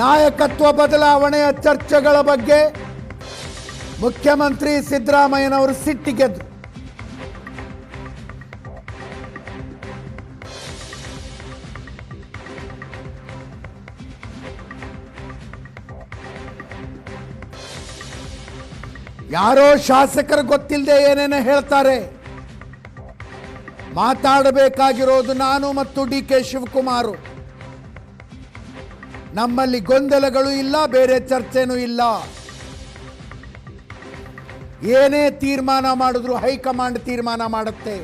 ನಾಯಕತ್ವ ಬದಲಾವಣೆಯ ಚರ್ಚೆಗಳ ಬಗ್ಗೆ ಮುಖ್ಯಮಂತ್ರಿ ಸಿದ್ದರಾಮಯ್ಯನವರು ಸಿಟ್ಟಿಗೆದ್ರು ಯಾರೋ ಶಾಸಕರು ಗೊತ್ತಿಲ್ಲದೆ ಏನೇನೋ ಹೇಳ್ತಾರೆ. ಮಾತಾಡಬೇಕಾಗಿರೋದು ನಾನು ಮತ್ತು ಡಿ ಕೆ ಶಿವಕುಮಾರ್. ನಮ್ಮಲ್ಲಿ ಗೊಂದಲಗಳು ಇಲ್ಲ, ಬೇರೆ ಚರ್ಚೆನೂ ಇಲ್ಲ. ಏನೇ ತೀರ್ಮಾನ ಮಾಡಿದ್ರು ಹೈಕಮಾಂಡ್ ತೀರ್ಮಾನ ಮಾಡುತ್ತೆ.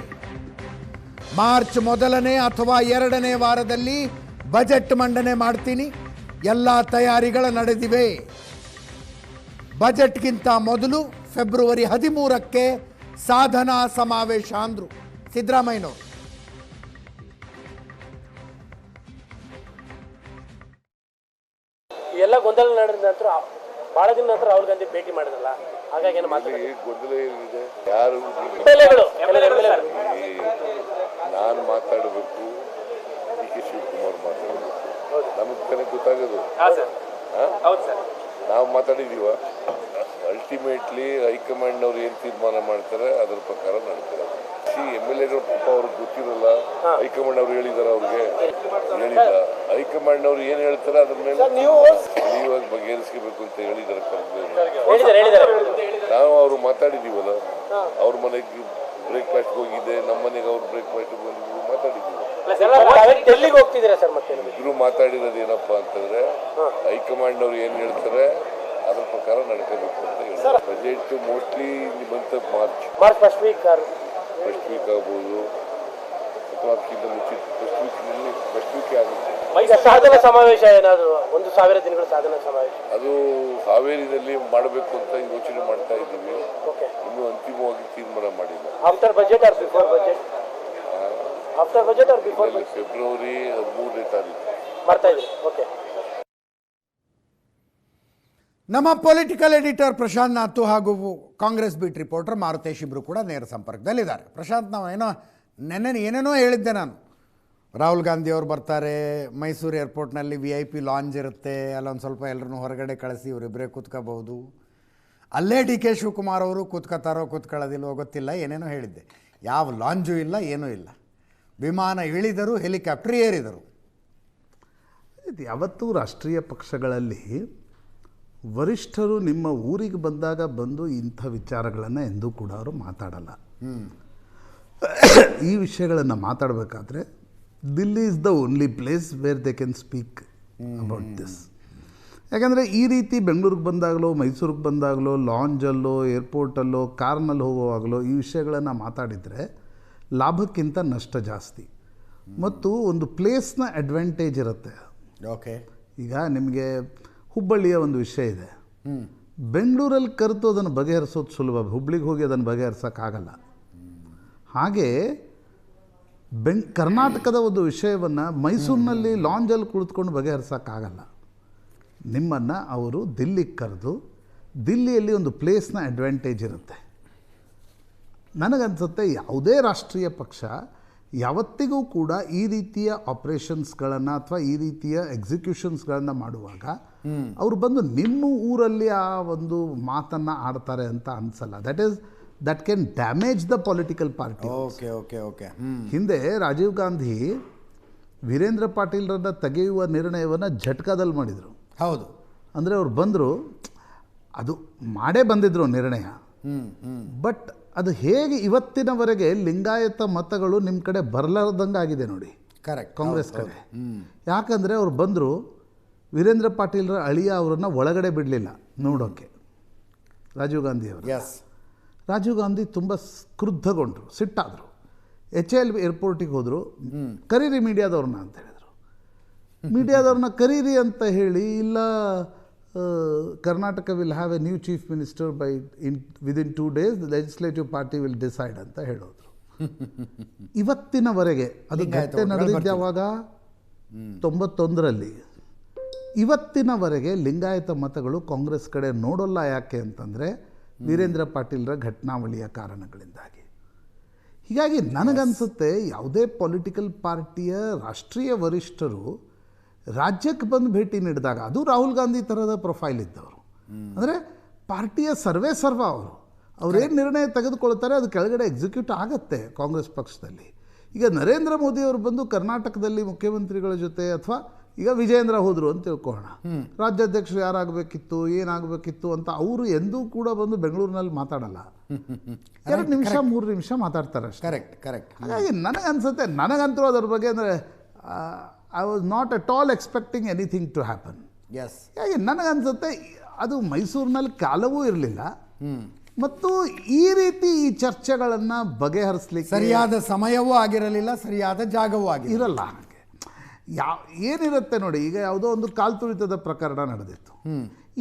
ಮಾರ್ಚ್ ಮೊದಲನೇ ಅಥವಾ ಎರಡನೇ ವಾರದಲ್ಲಿ ಬಜೆಟ್ ಮಂಡನೆ ಮಾಡ್ತೀನಿ. ಎಲ್ಲ ತಯಾರಿಗಳು ನಡೆದಿವೆ. ಬಜೆಟ್ಗಿಂತ ಮೊದಲು ಫೆಬ್ರವರಿ ಹದಿಮೂರಕ್ಕೆ ಸಾಧನಾ ಸಮಾವೇಶ ಅಂದರು. ಸಿದ್ದರಾಮಯ್ಯನವರು. ಗೊಂದಲ ನಡೆದ ನಂತರ ಬಹಳ ದಿನ ನಂತರ ರಾಹುಲ್ ಗಾಂಧಿ ಭೇಟಿ ಮಾಡಿದ್ರಲ್ಲ ಹಾಗಾಗಿ ಏನು ಮಾತು ಈ ಗೊಂದಲ ಏನಿದೆ? ಯಾರು ಎಮ್ಎಲ್ಎಗಳು ಎಮ್ಎಲ್ಎಗಳು ನಾನು ಮಾತಾಡಬೇಕು ಡಿ ಕೆ ಶಿವಕುಮಾರ್ ಮಾತಾಡಬೇಕು. ನಮಗೆ ತಾನೇ ಗೊತ್ತಾಗೋದು. ಸರ್. ಹೌದು ಸರ್. ನಾವು ಮಾತಾಡಿದೀವ. ಅಲ್ಟಿಮೇಟ್ಲಿ ಹೈಕಮಾಂಡ್ನವ್ರು ಏನು ತೀರ್ಮಾನ ಮಾಡ್ತಾರೆ ಅದ್ರ ಪ್ರಕಾರ ನಡೀತಾರೆ. ಸಿ ಎಂ ಎಲ್ ಎಗಳು ಪಾಪ ಅವ್ರಿಗೆ ಗೊತ್ತಿರಲ್ಲ ಹೈಕಮಾಂಡ್ ಅವ್ರು ಹೇಳಿದಾರ ಅವ್ರಿಗೆ. ಹೇಳಿಲ್ಲ. ಹೈಕಮಾಂಡ್ ಅವ್ರು ಏನು ಹೇಳ್ತಾರೆ ಅದ್ರ ಮೇಲೆ ಬಗೆಹರಿಸ್ಕೋಬೇಕು ಅಂತ ಹೇಳಿದ್ದಾರೆ ನಾವು ಅವರು ಮಾತಾಡಿದ್ದೀವಲ್ಲ ಅವ್ರ ಮನೆಗೆ ಬ್ರೇಕ್ಫಾಸ್ಟ್ ಹೋಗಿದೆ ನಮ್ಮ ಮನೆಗೆ ಅವ್ರು ಬ್ರೇಕ್ಫಾಸ್ಟ್ ಬಂದಿದ್ರು ಮಾತಾಡಿದ್ದೀವಿ ಇಬ್ರು ಮಾತಾಡಿರೋದು ಏನಪ್ಪಾ ಅಂತಂದ್ರೆ ಹೈಕಮಾಂಡ್ ಅವ್ರು ಏನ್ ಹೇಳ್ತಾರೆ ಅದ್ರ ಪ್ರಕಾರ ನಡ್ಕೋಬೇಕು ಅಂತ ಹೇಳ್ತಾರೆ. ಬಜೆಟ್ ಮೋಸ್ಟ್ಲಿ ಬಂತ March March first week first week ಆಗ್ಬೋದು. ಅಥವಾ ಅದಕ್ಕಿಂತ ಮುಂಚಿತ ಫಸ್ಟ್ ವೀಕ್ನಲ್ಲಿ ಫಸ್ಟ್ ವೀಕ್ ಆಗುತ್ತೆ. ಈಗ ಸಾಧನ ಸಮಾವೇಶ ಏನಾದರೂ ಒಂದು ಸಾವಿರ ದಿನಗಳ ಸಾಧನ ಸಮಾವೇಶ? ಅದು ಹಾವೇರಿನಲ್ಲಿ ಮಾಡಬೇಕು ಅಂತ ಯೋಚನೆ ಮಾಡ್ತಾ ಇದ್ದೀವಿ. ಓಕೆ ಇನ್ನೂ ಅಂತಿಮವಾಗಿ ತೀರ್ಮಾನ ಮಾಡಿಲ್ಲ. After budget or before budget after budget or before February ಹದಿಮೂರನೇ ತಾರೀಕು. ಮಾಡ್ತಾ ಓಕೆ ನಮ್ಮ ಪೊಲಿಟಿಕಲ್ ಎಡಿಟರ್ ಪ್ರಶಾಂತ್ ನಾಥು ಹಾಗೂ ಕಾಂಗ್ರೆಸ್ ಬೀಟ್ ರಿಪೋರ್ಟರ್ ಮಾರುತೇಶ್ ಇಬ್ಬರು ಕೂಡ ನೇರ ಸಂಪರ್ಕದಲ್ಲಿದ್ದಾರೆ. ಪ್ರಶಾಂತ್ ನಾವು ಏನೋ ನೆನ್ನೆ ಏನೇನೋ ಹೇಳಿದ್ದೆ ನಾನು. ರಾಹುಲ್ ಗಾಂಧಿ ಅವರು ಬರ್ತಾರೆ ಮೈಸೂರು ಏರ್ಪೋರ್ಟ್ನಲ್ಲಿ ವಿ ಐ ಪಿ ಲಾಂಜ್ ಇರುತ್ತೆ ಅಲ್ಲೊಂದು ಸ್ವಲ್ಪ ಎಲ್ಲರನ್ನೂ ಹೊರಗಡೆ ಕಳಿಸಿ ಇವರಿಬ್ಬರೇ ಕೂತ್ಕೋಬಹುದು. ಅಲ್ಲೇ ಡಿ ಕೆ ಶಿವಕುಮಾರ್ ಅವರು ಕೂತ್ಕೋತಾರೋ ಕೂತ್ಕೊಳ್ಳೋದಿಲ್ವೋ ಗೊತ್ತಿಲ್ಲ ಏನೇನೋ ಹೇಳಿದ್ದೆ. ಯಾವ ಲಾಂಜು ಇಲ್ಲ ಏನೂ ಇಲ್ಲ. ವಿಮಾನ ಇಳಿದರು ಹೆಲಿಕಾಪ್ಟರ್ ಏರಿದರು. ಇದು ಯಾವತ್ತೂ ರಾಷ್ಟ್ರೀಯ ಪಕ್ಷಗಳಲ್ಲಿ ವರಿಷ್ಠರು ನಿಮ್ಮ ಊರಿಗೆ ಬಂದಾಗ ಬಂದು ಇಂಥ ವಿಚಾರಗಳನ್ನು ಎಂದೂ ಕೂಡ ಅವರು ಮಾತಾಡಲ್ಲ. ಈ ವಿಷಯಗಳನ್ನು ಮಾತಾಡಬೇಕಾದ್ರೆ Delhi is the only place where they can speak about this ಯಾಕಂದರೆ ಈ ರೀತಿ ಬೆಂಗಳೂರಿಗೆ ಬಂದಾಗಲೋ ಮೈಸೂರಿಗೆ ಬಂದಾಗಲೋ ಲಾಂಜಲ್ಲೋ ಏರ್ಪೋರ್ಟಲ್ಲೋ ಕಾರ್ನಲ್ಲಿ ಹೋಗುವಾಗಲೋ ಈ ವಿಷಯಗಳನ್ನು ಮಾತಾಡಿದರೆ ಲಾಭಕ್ಕಿಂತ ನಷ್ಟ ಜಾಸ್ತಿ. ಮತ್ತು ಒಂದು ಪ್ಲೇಸ್ನ ಅಡ್ವಾಂಟೇಜ್ ಇರುತ್ತೆ. ಓಕೆ. ಈಗ ನಿಮಗೆ ಹುಬ್ಬಳ್ಳಿಯ ಒಂದು ವಿಷಯ ಇದೆ. ಬೆಂಗಳೂರಲ್ಲಿ ಕರೆತು ಅದನ್ನು ಬಗೆಹರಿಸೋದು ಸುಲಭ ಹುಬ್ಳಿಗೆ ಹೋಗಿ ಅದನ್ನು ಬಗೆಹರಿಸೋಕ್ಕಾಗಲ್ಲ ಹಾಗೆ ಬೆಂಗ್ ಕರ್ನಾಟಕದ ಒಂದು ವಿಷಯವನ್ನು ಮೈಸೂರಿನಲ್ಲಿ ಲಾಂಜಲ್ಲಿ ಕುಳಿತುಕೊಂಡು ಬಗೆಹರಿಸೋಕ್ಕಾಗಲ್ಲ. ನಿಮ್ಮನ್ನು ಅವರು ದಿಲ್ಲಿಗೆ ಕರೆದು ದಿಲ್ಲಿಯಲ್ಲಿ ಒಂದು ಪ್ಲೇಸ್ನ ಅಡ್ವಾಂಟೇಜ್ ಇರುತ್ತೆ. ನನಗನ್ಸುತ್ತೆ ಯಾವುದೇ ರಾಷ್ಟ್ರೀಯ ಪಕ್ಷ ಯಾವತ್ತಿಗೂ ಕೂಡ ಈ ರೀತಿಯ ಆಪರೇಷನ್ಸ್ಗಳನ್ನು ಅಥವಾ ಈ ರೀತಿಯ ಎಕ್ಸಿಕ್ಯೂಷನ್ಸ್ಗಳನ್ನು ಮಾಡುವಾಗ ಅವರು ಬಂದು ನಿಮ್ಮ ಊರಲ್ಲಿ ಆ ಒಂದು ಮಾತನ್ನು ಆಡ್ತಾರೆ ಅಂತ ಅನಿಸಲ್ಲ. That is that can damage the political party okay okay okay ಹಿಂದೆ ರಾಜೀವ್ ಗಾಂಧಿ ವೀರೇಂದ್ರ ಪಾಟೀಲ್ರನ್ನ ತೆಗೆಯುವ ನಿರ್ಣಯವನ್ನು ಝಟ್ಕಾದಲ್ಲಿ ಮಾಡಿದರು. ಹೌದು. ಅಂದರೆ ಅವ್ರು ಬಂದರು ಅದು ಮಾಡೇ ಬಂದಿದ್ರು ನಿರ್ಣಯ. ಬಟ್ ಅದು ಹೇಗೆ ಇವತ್ತಿನವರೆಗೆ ಲಿಂಗಾಯತ ಮತಗಳು ನಿಮ್ಮ ಕಡೆ ಬರಲಾರ್ದಂಗೆ ಆಗಿದೆ ನೋಡಿ. ಕರೆಕ್ಟ್ ಕಾಂಗ್ರೆಸ್ ಕಡೆ. ಯಾಕಂದರೆ ಅವ್ರು ಬಂದರು ವೀರೇಂದ್ರ ಪಾಟೀಲ್ರ ಅಳಿಯ ಅವರನ್ನು ಒಳಗಡೆ ಬಿಡಲಿಲ್ಲ ನೋಡೋಕ್ಕೆ ರಾಜೀವ್ ಗಾಂಧಿ ಅವರು. ರಾಜೀವ್ ಗಾಂಧಿ ತುಂಬ ಕ್ರುದ್ಧಗೊಂಡರು ಸಿಟ್ಟಾದರು. ಎಚ್ ಎಲ್ ಏರ್ಪೋರ್ಟಿಗೆ ಹೋದರು. ಕರೀರಿ ಮೀಡಿಯಾದವ್ರನ್ನ ಅಂತ ಹೇಳಿದರು. ಮೀಡಿಯಾದವ್ರನ್ನ ಕರೀರಿ ಅಂತ ಹೇಳಿ ಇಲ್ಲ Karnataka will have a new chief minister by in within two days legislative party will decide ಅಂತ ಹೇಳೋದ್ರು. ಇವತ್ತಿನವರೆಗೆ ಅದು ಘಟನೆ ನಡೆದಿದ್ದು ಯಾವಾಗ? ತೊಂಬತ್ತೊಂದರಲ್ಲಿ. ಇವತ್ತಿನವರೆಗೆ ಲಿಂಗಾಯತ ಮತಗಳು ಕಾಂಗ್ರೆಸ್ ಕಡೆ ನೋಡೋಲ್ಲ ಯಾಕೆ ಅಂತಂದರೆ ವೀರೇಂದ್ರ ಪಾಟೀಲ್ರ ಘಟನಾವಳಿಯ ಕಾರಣಗಳಿಂದಾಗಿ. ಹೀಗಾಗಿ ನನಗನ್ಸುತ್ತೆ ಯಾವುದೇ ಪೊಲಿಟಿಕಲ್ ಪಾರ್ಟಿಯ ರಾಷ್ಟ್ರೀಯ ವರಿಷ್ಠರು ರಾಜ್ಯಕ್ಕೆ ಬಂದು ಭೇಟಿ ನೀಡಿದಾಗ, ಅದು ರಾಹುಲ್ ಗಾಂಧಿ ಥರದ ಪ್ರೊಫೈಲ್ ಇದ್ದವರು. ಅಂದರೆ ಪಾರ್ಟಿಯ ಸರ್ವೇ ಸರ್ವ ಅವರು. ಅವ್ರೇನು ನಿರ್ಣಯ ತೆಗೆದುಕೊಳ್ತಾರೆ, ಅದು ಕೆಳಗಡೆ ಎಕ್ಸಿಕ್ಯೂಟ್ ಆಗುತ್ತೆ ಕಾಂಗ್ರೆಸ್ ಪಕ್ಷದಲ್ಲಿ. ಈಗ ನರೇಂದ್ರ ಮೋದಿ ಅವರು ಬಂದು ಕರ್ನಾಟಕದಲ್ಲಿ ಮುಖ್ಯಮಂತ್ರಿಗಳ ಜೊತೆ ಅಥವಾ ಈಗ ವಿಜೇಂದ್ರ ಹೋದರು ಅಂತ ತಿಳ್ಕೊಳ್ಳೋಣ. ರಾಜ್ಯಾಧ್ಯಕ್ಷರು ಯಾರಾಗಬೇಕಿತ್ತು ಏನಾಗಬೇಕಿತ್ತು ಅಂತ ಅವರು ಎಂದೂ ಕೂಡ ಬಂದು ಬೆಂಗಳೂರಿನಲ್ಲಿ ಮಾತಾಡಲ್ಲ. ಎರಡು ನಿಮಿಷ ಮೂರು ನಿಮಿಷ ಮಾತಾಡ್ತಾರೆ ಅಷ್ಟೇ. ಕರೆಕ್ಟ್ ಕರೆಕ್ಟ್ ಹಾಗಾಗಿ ನನಗನ್ಸುತ್ತೆ ನನಗಂತೂ ಅದ್ರ ಬಗ್ಗೆ ಅಂದರೆ I was not at all expecting anything to happen as ಹಾಗೆ ನನಗನ್ಸುತ್ತೆ ಅದು ಮೈಸೂರಿನಲ್ಲಿ ಕಾಲವೂ ಇರಲಿಲ್ಲ. ಮತ್ತು ಈ ರೀತಿ ಈ ಚರ್ಚೆಗಳನ್ನು ಬಗೆಹರಿಸ್ಲಿಕ್ಕೆ ಸರಿಯಾದ ಸಮಯವೂ ಆಗಿರಲಿಲ್ಲ ಸರಿಯಾದ ಜಾಗವೂ ಇರಲ್ಲ. ಹಾಗೆ ಯಾವ ಏನಿರುತ್ತೆ ನೋಡಿ ಈಗ ಯಾವುದೋ ಒಂದು ಕಾಲ್ ತುಳಿತದ ಪ್ರಕರಣ ನಡೆದಿತ್ತು.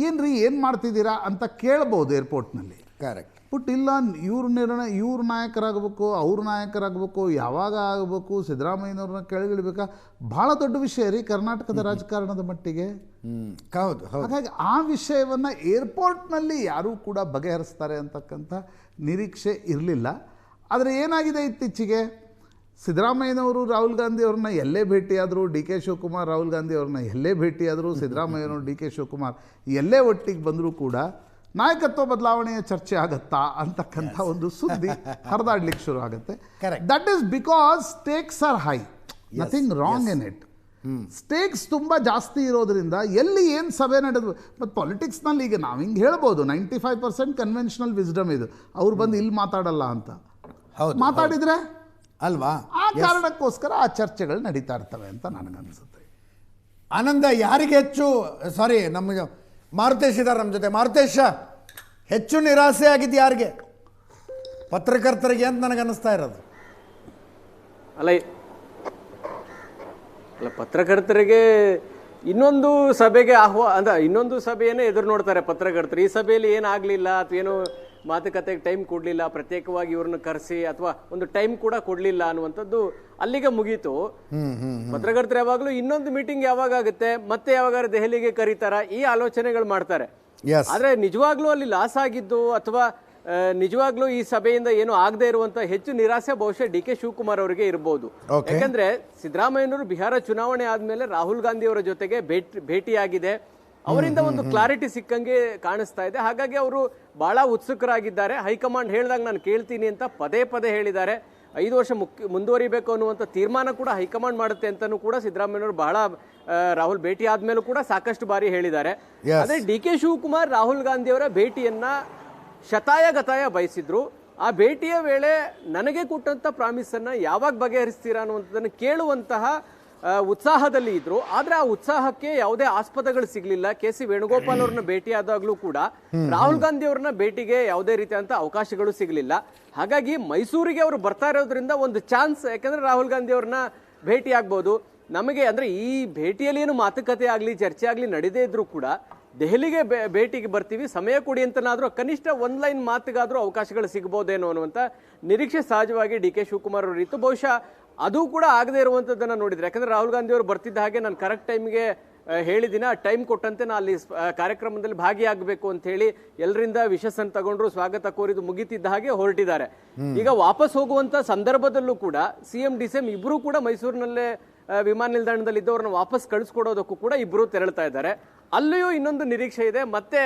ಏನ್ರಿ ಏನು ಮಾಡ್ತಿದ್ದೀರಾ ಅಂತ ಕೇಳ್ಬೋದು ಏರ್ಪೋರ್ಟ್ನಲ್ಲಿ. ಕರೆಕ್ಟ್ ಬಟ್ ಇಲ್ಲ ಇವ್ರ ನಿರ್ಣಯ ಇವ್ರ ನಾಯಕರಾಗಬೇಕು ಅವ್ರ ನಾಯಕರಾಗಬೇಕು ಯಾವಾಗ ಆಗಬೇಕು ಸಿದ್ದರಾಮಯ್ಯನವ್ರನ್ನ ಕೆಳಗಿಳಿಬೇಕಾ? ಭಾಳ ದೊಡ್ಡ ವಿಷಯ ರೀ ಕರ್ನಾಟಕದ ರಾಜಕಾರಣದ ಮಟ್ಟಿಗೆ. ಹೌದು. ಹಾಗಾಗಿ ಆ ವಿಷಯವನ್ನು ಏರ್ಪೋರ್ಟ್ನಲ್ಲಿ ಯಾರೂ ಕೂಡ ಬಗೆಹರಿಸ್ತಾರೆ ಅಂತಕ್ಕಂಥ ನಿರೀಕ್ಷೆ ಇರಲಿಲ್ಲ. ಆದರೆ ಏನಾಗಿದೆ ಇತ್ತೀಚೆಗೆ? ಸಿದ್ದರಾಮಯ್ಯನವರು ರಾಹುಲ್ ಗಾಂಧಿ ಅವ್ರನ್ನ ಎಲ್ಲೇ ಭೇಟಿಯಾದರು ಡಿ ಕೆ ಶಿವಕುಮಾರ್ ರಾಹುಲ್ ಗಾಂಧಿ ಅವ್ರನ್ನ ಎಲ್ಲೇ ಭೇಟಿಯಾದರು ಸಿದ್ದರಾಮಯ್ಯನವರು ಡಿ ಕೆ ಶಿವಕುಮಾರ್ ಎಲ್ಲೇ ಒಟ್ಟಿಗೆ ಬಂದರೂ ಕೂಡ ನಾಯಕತ್ವ ಬದಲಾವಣೆಯ ಚರ್ಚೆ ಆಗತ್ತಾ ಅಂತಕ್ಕಂಥ ಒಂದು ಸುದ್ದಿ ಹರಿದಾಡ್ಲಿಕ್ಕೆ ಶುರು ಆಗುತ್ತೆ. That is because stakes are high nothing wrong in it stakes ತುಂಬ ಜಾಸ್ತಿ ಇರೋದ್ರಿಂದ ಎಲ್ಲಿ ಏನು ಸಭೆ ನಡೆದು ಮತ್ತು ಪಾಲಿಟಿಕ್ಸ್ನಲ್ಲಿ ಈಗ ನಾವು ಹಿಂಗೆ ಹೇಳ್ಬೋದು ninety five percent conventional wisdom ಇದು. ಅವ್ರು ಬಂದು ಇಲ್ಲಿ ಮಾತಾಡಲ್ಲ ಅಂತ. ಹೌದು. ಮಾತಾಡಿದರೆ? ಅಲ್ವಾ? ಆ ಕಾರಣಕ್ಕೋಸ್ಕರ ಆ ಚರ್ಚೆಗಳು ನಡೀತಾ ಇರ್ತವೆ ಅಂತ ನನಗನ್ಸುತ್ತೆ ಆನಂದ ಯಾರಿಗೆ ಹೆಚ್ಚು ಸಾರಿ ನಮ್ಮ ಮಾರುತೇಶ್ ಇದ್ದಾರೆ ನಮ್ಮ ಜೊತೆ. ಮಾರುತೇಶ ಹೆಚ್ಚು ನಿರಾಸೆ ಆಗಿದ್ದು ಯಾರಿಗೆ? ಪತ್ರಕರ್ತರಿಗೆ ಅಂತ ನನಗನ್ನಿಸ್ತಾ ಇರೋದು. ಅಲ್ಲ ಅಲ್ಲ ಪತ್ರಕರ್ತರಿಗೆ ಇನ್ನೊಂದು ಸಭೆಗೆ ಆಹ್ವಾ ಅಂದ್ರೆ ಇನ್ನೊಂದು ಸಭೆಯನ್ನೇ ಎದುರು ನೋಡ್ತಾರೆ ಪತ್ರಕರ್ತರು. ಈ ಸಭೆಯಲ್ಲಿ ಏನಾಗಲಿಲ್ಲ ಅಥವಾ ಏನು ಮಾತುಕತೆಗೆ ಟೈಮ್ ಕೊಡಲಿಲ್ಲ ಪ್ರತ್ಯೇಕವಾಗಿ ಇವ್ರನ್ನ ಕರೆಸಿ ಅಥವಾ ಒಂದು ಟೈಮ್ ಕೂಡ ಕೊಡಲಿಲ್ಲ ಅನ್ನುವಂಥದ್ದು ಅಲ್ಲಿಗೆ ಮುಗೀತು. ಪತ್ರಕರ್ತರು ಯಾವಾಗಲೂ ಇನ್ನೊಂದು ಮೀಟಿಂಗ್ ಯಾವಾಗ ಆಗುತ್ತೆ ಮತ್ತೆ ಯಾವಾಗ ದೆಹಲಿಗೆ ಕರೀತಾರ? ಈ ಆಲೋಚನೆಗಳು ಮಾಡ್ತಾರೆ. ಆದರೆ ನಿಜವಾಗ್ಲೂ ಅಲ್ಲಿ ಲಾಸ್ ಆಗಿದ್ದು ಅಥವಾ ನಿಜವಾಗ್ಲೂ ಈ ಸಭೆಯಿಂದ ಏನು ಆಗದೆ ಇರುವಂತ ಹೆಚ್ಚು ನಿರಾಸೆ ಬಹುಶಃ ಡಿ ಕೆ ಶಿವಕುಮಾರ್ ಅವರಿಗೆ ಇರಬಹುದು ಯಾಕಂದ್ರೆ ಸಿದ್ದರಾಮಯ್ಯನವರು ಬಿಹಾರ ಚುನಾವಣೆ ಆದ್ಮೇಲೆ ರಾಹುಲ್ ಗಾಂಧಿ ಅವರ ಜೊತೆಗೆ ಭೇಟಿ ಭೇಟಿಯಾಗಿದೆ. ಅವರಿಂದ ಒಂದು ಕ್ಲಾರಿಟಿ ಸಿಕ್ಕಂಗೆ ಕಾಣಿಸ್ತಾ ಇದೆ. ಹಾಗಾಗಿ ಅವರು ಬಹಳ ಉತ್ಸುಕರಾಗಿದ್ದಾರೆ. ಹೈಕಮಾಂಡ್ ಹೇಳಿದಾಗ ನಾನು ಕೇಳ್ತೀನಿ ಅಂತ ಪದೇ ಪದೇ ಹೇಳಿದ್ದಾರೆ. ಐದು ವರ್ಷ ಮುಖ್ಯ ಮುಂದುವರಿಬೇಕು ಅನ್ನುವಂಥ ತೀರ್ಮಾನ ಕೂಡ ಹೈಕಮಾಂಡ್ ಮಾಡುತ್ತೆ ಅಂತಲೂ ಕೂಡ ಸಿದ್ದರಾಮಯ್ಯವರು ಬಹಳ ರಾಹುಲ್ ಭೇಟಿ ಆದ್ಮೇಲೂ ಕೂಡ ಸಾಕಷ್ಟು ಬಾರಿ ಹೇಳಿದ್ದಾರೆ. ಅದೇ ಡಿ ಕೆ ಶಿವಕುಮಾರ್ ರಾಹುಲ್ ಗಾಂಧಿಯವರ ಭೇಟಿಯನ್ನ ಶತಾಯ ಗತಾಯ ಬಯಸಿದ್ರು. ಆ ಭೇಟಿಯ ವೇಳೆ ನನಗೆ ಕೊಟ್ಟಂತ ಪ್ರಾಮಿಸ್ ಅನ್ನ ಯಾವಾಗ ಬಗೆಹರಿಸ್ತೀರಾ ಅನ್ನುವಂಥದ್ದನ್ನು ಕೇಳುವಂತಹ ಉತ್ಸಾಹದಲ್ಲಿ ಇದ್ರು. ಆದ್ರೆ ಆ ಉತ್ಸಾಹಕ್ಕೆ ಯಾವುದೇ ಆಸ್ಪದಗಳು ಸಿಗ್ಲಿಲ್ಲ. ಕೆ ಸಿ ವೇಣುಗೋಪಾಲ್ ಅವ್ರನ್ನ ಭೇಟಿಯಾದಾಗ್ಲೂ ಕೂಡ ರಾಹುಲ್ ಗಾಂಧಿ ಅವ್ರನ್ನ ಭೇಟಿಗೆ ಯಾವುದೇ ರೀತಿಯಂತ ಅವಕಾಶಗಳು ಸಿಗ್ಲಿಲ್ಲ. ಹಾಗಾಗಿ ಮೈಸೂರಿಗೆ ಅವರು ಬರ್ತಾ ಇರೋದ್ರಿಂದ ಒಂದು ಚಾನ್ಸ್ ಯಾಕಂದ್ರೆ ರಾಹುಲ್ ಗಾಂಧಿ ಅವ್ರನ್ನ ಭೇಟಿ ಆಗ್ಬೋದು. ನಮಗೆ ಅಂದ್ರೆ ಈ ಭೇಟಿಯಲ್ಲಿ ಏನು ಮಾತುಕತೆ ಆಗಲಿ ಚರ್ಚೆ ಆಗಲಿ ನಡೆದೇ ಇದ್ರೂ ಕೂಡ ದೆಹಲಿಗೆ ಭೇಟಿಗೆ ಬರ್ತೀವಿ. ಸಮಯ ಕೊಡಿ ಅಂತನಾದ್ರೂ ಕನಿಷ್ಠ ಒಂದ್ ಲೈನ್ ಮಾತಿಗಾದ್ರೂ ಅವಕಾಶಗಳು ಸಿಗ್ಬೋದೇನೋ ಅನ್ನುವಂತ ನಿರೀಕ್ಷೆ ಸಹಜವಾಗಿ ಡಿ ಕೆ ಶಿವಕುಮಾರ್ ಅವರು ಇತ್ತು. ಬಹುಶಃ ಅದು ಕೂಡ ಆಗದೆ ಇರುವಂತದ್ದನ್ನ ನೋಡಿದ್ರೆ. ಯಾಕಂದ್ರೆ ರಾಹುಲ್ ಗಾಂಧಿ ಅವರು ಬರ್ತಿದ್ದ ಹಾಗೆ ನಾನು ಕರೆಕ್ಟ್ ಟೈಮ್ಗೆ ಹೇಳಿದಿನ ಟೈಮ್ ಕೊಟ್ಟಂತೆ ನಾ ಅಲ್ಲಿ ಕಾರ್ಯಕ್ರಮದಲ್ಲಿ ಭಾಗಿಯಾಗಬೇಕು ಅಂತ ಹೇಳಿ ಎಲ್ಲರಿಂದ ವಿಶಸ್ಸನ್ನು ತಗೊಂಡ್ರು ಸ್ವಾಗತ ಕೋರಿದು ಮುಗಿತಿದ್ದ ಹಾಗೆ ಹೊರಟಿದ್ದಾರೆ. ಈಗ ವಾಪಸ್ ಹೋಗುವಂತ ಸಂದರ್ಭದಲ್ಲೂ ಕೂಡ ಸಿಎಂ ಡಿ ಸಿ ಎಂ ಇಬ್ರು ಕೂಡ ಮೈಸೂರಿನಲ್ಲೇ ವಿಮಾನ ನಿಲ್ದಾಣದಲ್ಲಿ ಇದ್ದವ್ರನ್ನ ವಾಪಸ್ ಕಳಿಸ್ಕೊಡೋದಕ್ಕೂ ಕೂಡ ಇಬ್ರು ತೆರಳ್ತಾ ಇದ್ದಾರೆ. ಅಲ್ಲಿಯೂ ಇನ್ನೊಂದು ನಿರೀಕ್ಷೆ ಇದೆ. ಮತ್ತೆ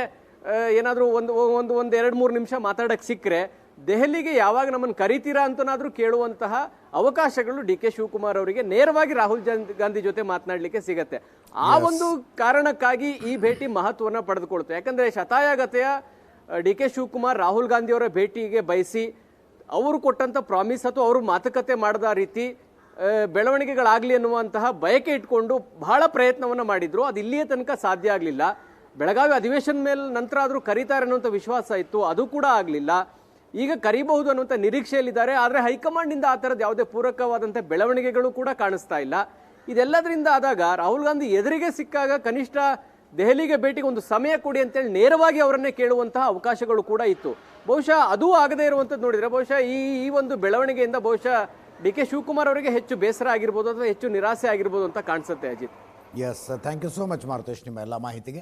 ಏನಾದ್ರೂ ಒಂದು ಒಂದು ಒಂದು ಎರಡು ಮೂರು ನಿಮಿಷ ಮಾತಾಡಕ್ಕೆ ಸಿಕ್ಕರೆ ದೆಹಲಿಗೆ ಯಾವಾಗ ನಮ್ಮನ್ನು ಕರಿತೀರಾ ಅಂತನಾದರೂ ಕೇಳುವಂತಹ ಅವಕಾಶಗಳು ಡಿ ಕೆ ಶಿವಕುಮಾರ್ ಅವರಿಗೆ ನೇರವಾಗಿ ರಾಹುಲ್ ಗಾಂಧಿ ಜೊತೆ ಮಾತನಾಡಲಿಕ್ಕೆ ಸಿಗತ್ತೆ. ಆ ಒಂದು ಕಾರಣಕ್ಕಾಗಿ ಈ ಭೇಟಿ ಮಹತ್ವವನ್ನು ಪಡೆದುಕೊಳ್ತು ಯಾಕಂದರೆ ಶತಾಯಗತೆಯ ಡಿ ಕೆ ಶಿವಕುಮಾರ್ ರಾಹುಲ್ ಗಾಂಧಿ ಅವರ ಭೇಟಿಗೆ ಬಯಸಿ ಅವರು ಕೊಟ್ಟಂತ ಪ್ರಾಮಿಸ್ ಅಥವಾ ಅವರು ಮಾತುಕತೆ ಮಾಡಿದ ರೀತಿ ಬೆಳವಣಿಗೆಗಳಾಗಲಿ ಬೆಳವಣಿಗೆಗಳಾಗ್ಲಿ ಅನ್ನುವಂತಹ ಬಯಕೆ ಇಟ್ಕೊಂಡು ಬಹಳ ಪ್ರಯತ್ನವನ್ನು ಮಾಡಿದ್ರು. ಅದು ಇಲ್ಲಿಯ ತನಕ ಸಾಧ್ಯ ಆಗಲಿಲ್ಲ. ಬೆಳಗಾವಿ ಅಧಿವೇಶನ ಮೇಲೆ ನಂತರ ಆದರೂ ಕರೀತಾರೆ ಅನ್ನುವಂಥ ವಿಶ್ವಾಸ ಇತ್ತು. ಅದು ಕೂಡ ಆಗಲಿಲ್ಲ. ಈಗ ಕರಿಬಹುದು ಅನ್ನುವಂಥ ನಿರೀಕ್ಷೆಯಲ್ಲಿದ್ದಾರೆ, ಆದರೆ ಹೈಕಮಾಂಡ್ನಿಂದ ಆ ಥರದ್ದು ಯಾವುದೇ ಪೂರಕವಾದಂಥ ಬೆಳವಣಿಗೆಗಳು ಕೂಡ ಕಾಣಿಸ್ತಾ ಇಲ್ಲ. ಇದೆಲ್ಲದರಿಂದ ಆದಾಗ ರಾಹುಲ್ ಗಾಂಧಿ ಎದುರಿಗೆ ಸಿಕ್ಕಾಗ ಕನಿಷ್ಠ ದೆಹಲಿಗೆ ಭೇಟಿಗೆ ಒಂದು ಸಮಯ ಕೊಡಿ ಅಂತೇಳಿ ನೇರವಾಗಿ ಅವರನ್ನೇ ಕೇಳುವಂತಹ ಅವಕಾಶಗಳು ಕೂಡ ಇತ್ತು. ಬಹುಶಃ ಅದೂ ಆಗದೇ ಇರುವಂಥದ್ದು ನೋಡಿದರೆ, ಬಹುಶಃ ಈ ಈ ಒಂದು ಬೆಳವಣಿಗೆಯಿಂದ ಬಹುಶಃ ಡಿ ಕೆ ಶಿವಕುಮಾರ್ ಅವರಿಗೆ ಹೆಚ್ಚು ಬೇಸರ ಆಗಿರ್ಬೋದು ಅಥವಾ ಹೆಚ್ಚು ನಿರಾಸೆ ಆಗಿರ್ಬೋದು ಅಂತ ಕಾಣಿಸುತ್ತೆ Ajit. Yes thank you so much Marutesh ನಿಮ್ಮ ಎಲ್ಲ ಮಾಹಿತಿಗೆ.